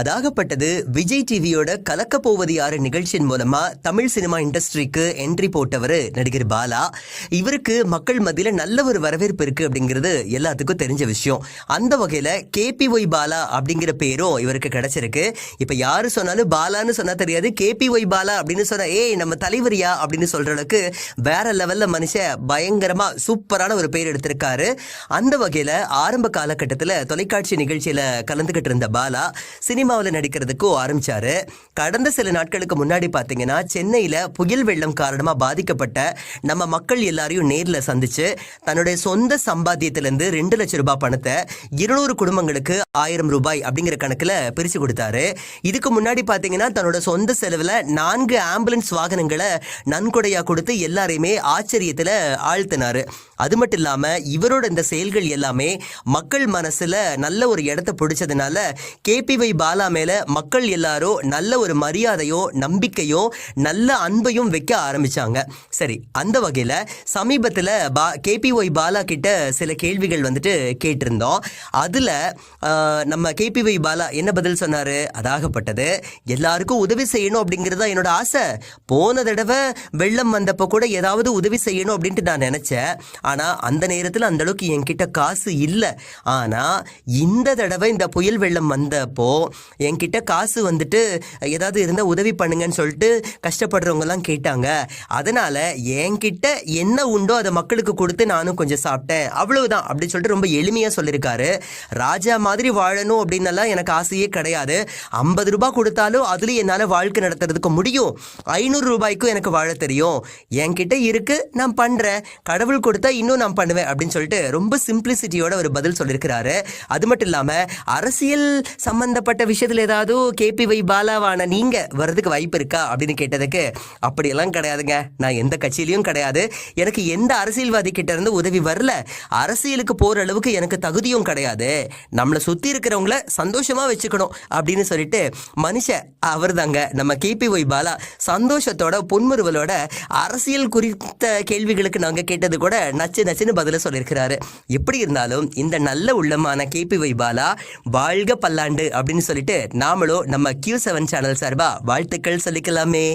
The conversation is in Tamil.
அதாகப்பட்டது விஜய் டிவியோட கலக்க போவது யாரு நிகழ்ச்சியின் மூலமா தமிழ் சினிமா இண்டஸ்ட்ரிக்கு என்ட்ரி போட்டவர் நடிகர் பாலா. இவருக்கு மக்கள் மத்தியில் நல்ல ஒரு வரவேற்பு இருக்கு அப்படிங்கிறது எல்லாத்துக்கும் தெரிஞ்ச விஷயம். அந்த வகையில கேபிஒய் பாலா அப்படிங்கிற பேரும் இவருக்கு கிடைச்சிருக்கு. இப்போ யாரு சொன்னாலும் பாலான்னு சொன்னா தெரியாது கேபிஒய் பாலா அப்படின்னு சொன்னா ஏய் நம்ம தலைவரியா? அப்படின்னு சொல்ற அளவுக்கு வேற லெவல்ல மனுஷன் பயங்கரமா சூப்பரான ஒரு பேர் எடுத்திருக்காரு. அந்த வகையில் ஆரம்ப காலகட்டத்தில் தொலைக்காட்சி நிகழ்ச்சியில் கலந்துகிட்டு இருந்த பாலா சினிமா சினிமாவில் நடிக்கிறதுக்கும் ஆரம்பிச்சாரு. கடந்த சில நாட்களுக்கு முன்னாடி பார்த்தீங்கன்னா சென்னையில் புயல் வெள்ளம் காரணமாக பாதிக்கப்பட்ட நம்ம மக்கள் எல்லாரையும் நேரில் சந்திச்சு தன்னுடைய சொந்த சம்பாத்தியத்திலேருந்து ரெண்டு லட்சம் ரூபாய் பணத்தை இருநூறு குடும்பங்களுக்கு ஆயிரம் ரூபாய் அப்படிங்கிற கணக்கில் பிரித்து கொடுத்தாரு. இதுக்கு முன்னாடி பார்த்தீங்கன்னா தன்னோட சொந்த செலவில் நான்கு ஆம்புலன்ஸ் வாகனங்களை நன்கொடையாக கொடுத்து எல்லாரையுமே ஆச்சரியத்தில் ஆழ்த்தினார். அது மட்டும் இல்லாமல் இவரோட இந்த செயல்கள் எல்லாமே மக்கள் மனசில் நல்ல ஒரு இடத்த பிடிச்சதுனால கேபிஒய் பால மேல மக்கள் எல்லாரும் நல்ல ஒரு மரியாதையோ நம்பிக்கையோ நல்ல அன்பையும் வைக்க ஆரம்பிச்சாங்க. சரி அந்த வகையில சமீபத்தில் பா கேபிஒய் பாலா கிட்ட சில கேள்விகள் வந்துட்டு கேட்டிருந்தோம். அதுல நம்ம கேபிஒய் பாலா என்ன பதில் சொன்னாரு? அதாகப்பட்டது எல்லாருக்கும் உதவி செய்யணும் அப்படிங்கிறது தான் என்னோட ஆசை. போன தடவை வெள்ளம் வந்தப்போ கூட ஏதாவது உதவி செய்யணும் அப்படின்ட்டு நான் நினச்சேன். ஆனால் அந்த நேரத்தில் அந்த அளவுக்கு என்கிட்ட காசு இல்லை. ஆனால் இந்த தடவை இந்த புயல் வெள்ளம் வந்தப்போ என்கிட்ட காசு வந்துட்டு ஏதாவது இருந்தால் உதவி பண்ணுங்கன்னு சொல்லிட்டு கஷ்டப்படுறவங்கலாம் கேட்டாங்க. அதனால் என்கிட்ட என்ன உண்டோ அதை மக்களுக்கு கொடுத்து நானும் கொஞ்சம் சாப்பிட்டேன். அவ்வளவுதான் அப்படின்னு சொல்லிட்டு ரொம்ப எளிமையாக சொல்லியிருக்காரு. ராஜா மாதிரி வாழணும் அப்படின்னலாம் எனக்கு ஆசையே கிடையாது. ஐம்பது ரூபாய் கொடுத்தாலும் அதுலேயும் என்னால் வாழ்க்கை நடத்துறதுக்கு முடியும். ஐநூறு ரூபாய்க்கும் எனக்கு வாழ தெரியும். என்கிட்ட இருக்கு நான் பண்ணுறேன் கடவுள் கொடுத்தா இன்னும் நான் பண்ணுவேன் அப்படின்னு சொல்லிட்டு ரொம்ப சிம்பிளிசிட்டியோட ஒரு பதில் சொல்லியிருக்கிறாரு. அது மட்டும் இல்லாமல் அரசியல் சம்பந்தப்பட்ட விஷயத்தில் ஏதாவது கேபிஒய் பாலாவான நீங்கள் வர்றதுக்கு வாய்ப்பு இருக்கா அப்படின்னு கேட்டதுக்கு அப்படியெல்லாம் கிடையாதுங்க. நான் எந்த கட்சியிலையும் கிடையாது. எனக்கு எந்த அரசியல்வாதி கிட்ட இருந்து உதவி வரல. அரசியலுக்கு போகிற அளவுக்கு எனக்கு தகுதியும் கிடையாது. நம்மளை சுற்றி இருக்கிறவங்கள சந்தோஷமாக வச்சுக்கணும். அப்படின்னு சொல்லிட்டு மனுஷன் அவர் தாங்க நம்ம கேபிஒய் பாலா சந்தோஷத்தோட புன்முறுவலோட அரசியல் குறித்த கேள்விகளுக்கு நாங்கள் கேட்டது கூட நச்சு நச்சுன்னு பதில சொல்லியிருக்கிறாரு. எப்படி இருந்தாலும் இந்த நல்ல உள்ளமான கேபிஒய் பாலா வாழ்க பல்லாண்டு அப்படின்னு சொல்லிட்டு சொல்லிட்டு நாமளும் நம்ம கியூ செவன் சேனல் சார்பா வாழ்த்துக்கள் சொல்லிக்கலாமே.